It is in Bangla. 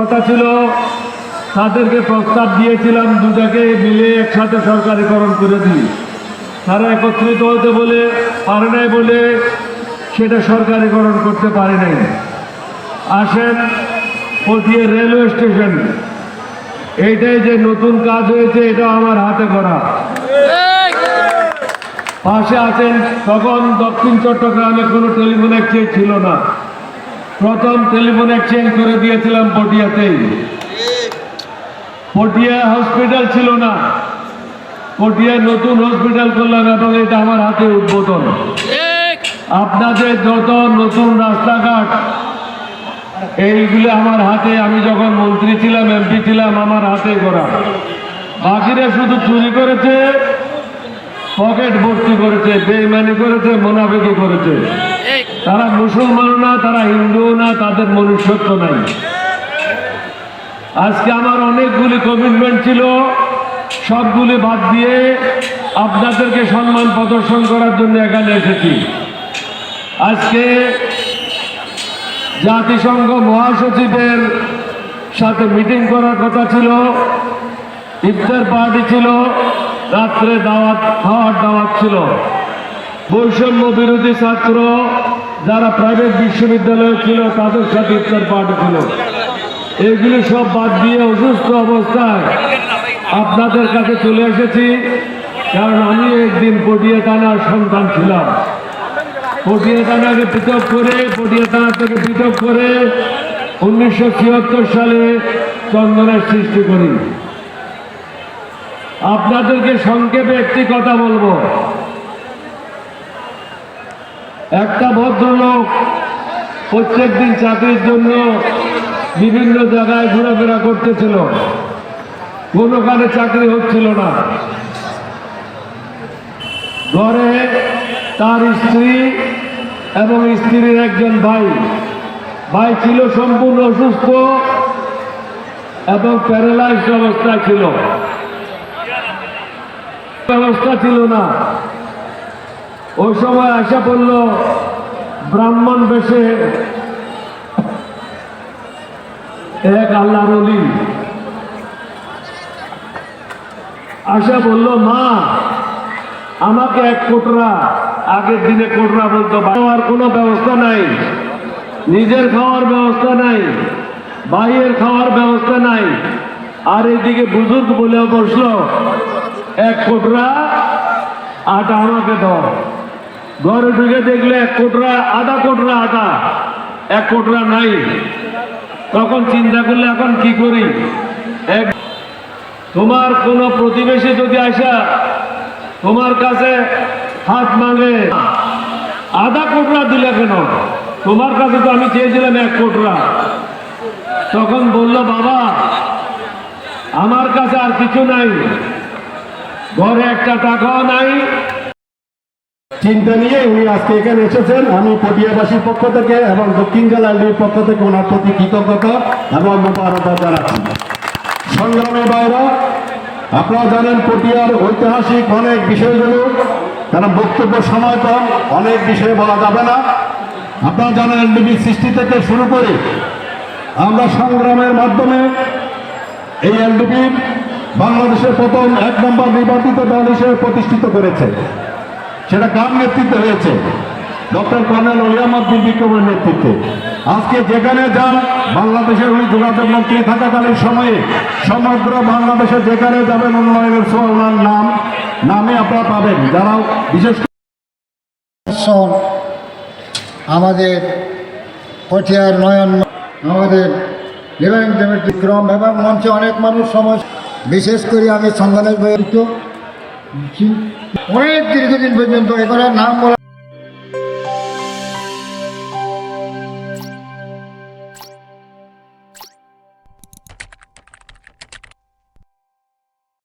কথা ছিল। তাদেরকে প্রস্তাব দিয়েছিলাম দুটাকে মিলে একসাথে সরকারিকরণ করে দিই। তারা একত্রিত হতে বলে পারে নাই বলে সেটা সরকারিকরণ করতে পারে নাই। আসেন পটিয়ে রেলওয়ে স্টেশন। এইটাই যে নতুন কাজ হয়েছে, এটা আমার হাতে করা। পাশে আছেন তখন দক্ষিণ চট্টগ্রামে কোনো টেলিফোন এক্সচেঞ্জ ছিল না। প্রথম টেলিফোন এক্সচেঞ্জ করে দিয়েছিলাম পটিয়াতেই। পটিয়া হসপিটাল ছিল না। পটিয়ায় নতুন হসপিটাল করলাম এবং এটা আমার হাতে উদ্বোধন। আপনাদের যত নতুন রাস্তাঘাট, এইগুলো আমার হাতে, আমি যখন মন্ত্রী ছিলাম এমপি ছিলাম, আমার হাতে করা। বাকিরা শুধু চুরি করেছে। পকেট ভর্তি করেছে, বেইমানি করেছে মোনাফেকি করেছে। তারা মুসলমান না, তারা হিন্দু না, তাদের মনুষ্যত্ব নাই। আজকে আমার অনেকগুলি কমিটমেন্ট ছিল, সবগুলি বাদ দিয়ে আপনাদেরকে সম্মান প্রদর্শন করার জন্য এখানে এসেছি। আজকে জাতিসংঘ মহাসচিবের সাথে মিটিং করার কথা ছিল, ইফতার পার্টি ছিল রাত্রে দাওয়াত, খাওয়ার দাওয়াত ছিল। বৈষম্য বিরোধী ছাত্র যারা প্রাইভেট বিশ্ববিদ্যালয়ে ছিল, তাদের সাথে ইফতার পার্টি ছিল। এগুলি সব বাদ দিয়ে অসুস্থ অবস্থায় আপনাদের কাছে চলে এসেছি, কারণ আমি একদিন পটিয়া থানার সন্তান ছিলাম। পটিয়া থানাকে পৃথক করে পটিয়া থানা থেকে পৃথক করে উনিশশো ছিয়াত্তর সালে চন্দনের সৃষ্টি করি। আপনাদেরকে সংক্ষেপে একটি কথা বলব। একটা ভদ্রলোক প্রত্যেক দিন চাকরির জন্য বিভিন্ন জায়গায় ঘোরাফেরা করতেছিল। কোনোখানে চাকরি হচ্ছিল না। ঘরে তার স্ত্রী এবং স্ত্রীর একজন ভাই। ভাই ছিল সম্পূর্ণ অসুস্থ এবং প্যারালাইজড অবস্থায় ছিল। ব্যবস্থা ছিল না। ওই সময় আসা পড়ল ব্রাহ্মণ বেশে এক আল্লাহর অলি। আশা বলল, মা, আমাকে এক কোটরা, আগের দিনে কোটরা বলতো খাওয়ার কোনো ব্যবস্থা নাই, নিজের খাওয়ার ব্যবস্থা নাই, ভাইয়ের খাওয়ার ব্যবস্থা নাই। আর এদিকে বুজুর্গ বলে বসল এক কোটরা, আটা আমাকে দাও ঘরে ঢুকে দেখলে এক কোটরা, আধা কোটরা আটা, এক কোটরা নাই। তখন চিন্তা করলে এখন কি করি? এক তোমার কোন প্রতিবেশী যদি আসা, তোমার কাছে হাত মাঙে। আধা কোটরা দিলে কেন? তোমার কাছে তো আমি চেয়েছিলাম এক কোটরা। তখন বলল, বাবা, আমার কাছে আর কিছু নাই। ঘরে একটা টাকাও নাই। চিন্তা নিয়ে উনি আজকে এখানে এসেছেন। আমি পটিয়াবাসীর পক্ষ থেকে এবং দক্ষিণ জেলার পক্ষ থেকে ওনার প্রতি কৃতজ্ঞতা এবং মোবারকবাদ জানাচ্ছি। সংগ্রামী বাইরা আপনারা জানেন পটিয়ার ঐতিহাসিক অনেক বিষয়গুলো, কারণ বক্তব্য সময় কম, অনেক বিষয়ে বলা যাবে না। আপনারা জানেন এলডিবি সৃষ্টি থেকে শুরু করে আমরা সংগ্রামের মাধ্যমে এই এলডিপি বাংলাদেশের প্রথম এক নম্বর নির্বাচিত দল হিসেবে প্রতিষ্ঠিত করেছে। সেটা কার নেতৃত্বে হয়েছে? ডক্টর কর্নেল ওলিয়ামদ্দিন বিক্রমের নেতৃত্বে। আজকে যেখানে যান, বাংলাদেশের উনি যোগাযোগ মন্ত্রী থাকাকালীন সময়ে সমগ্র বাংলাদেশে যেখানে যাবেন উন্নয়নের ওনার নাম, নামে আপনারা পাবেন। যারা বিশেষ আমাদের পটিয়ার নয়ন, আমাদের বিক্রম এবং মঞ্চে অনেক মানুষ সমাজ বিশেষ করে আমি সন্ধানের বয়স অনেক দীর্ঘদিন পর্যন্ত এখানে নাম বলা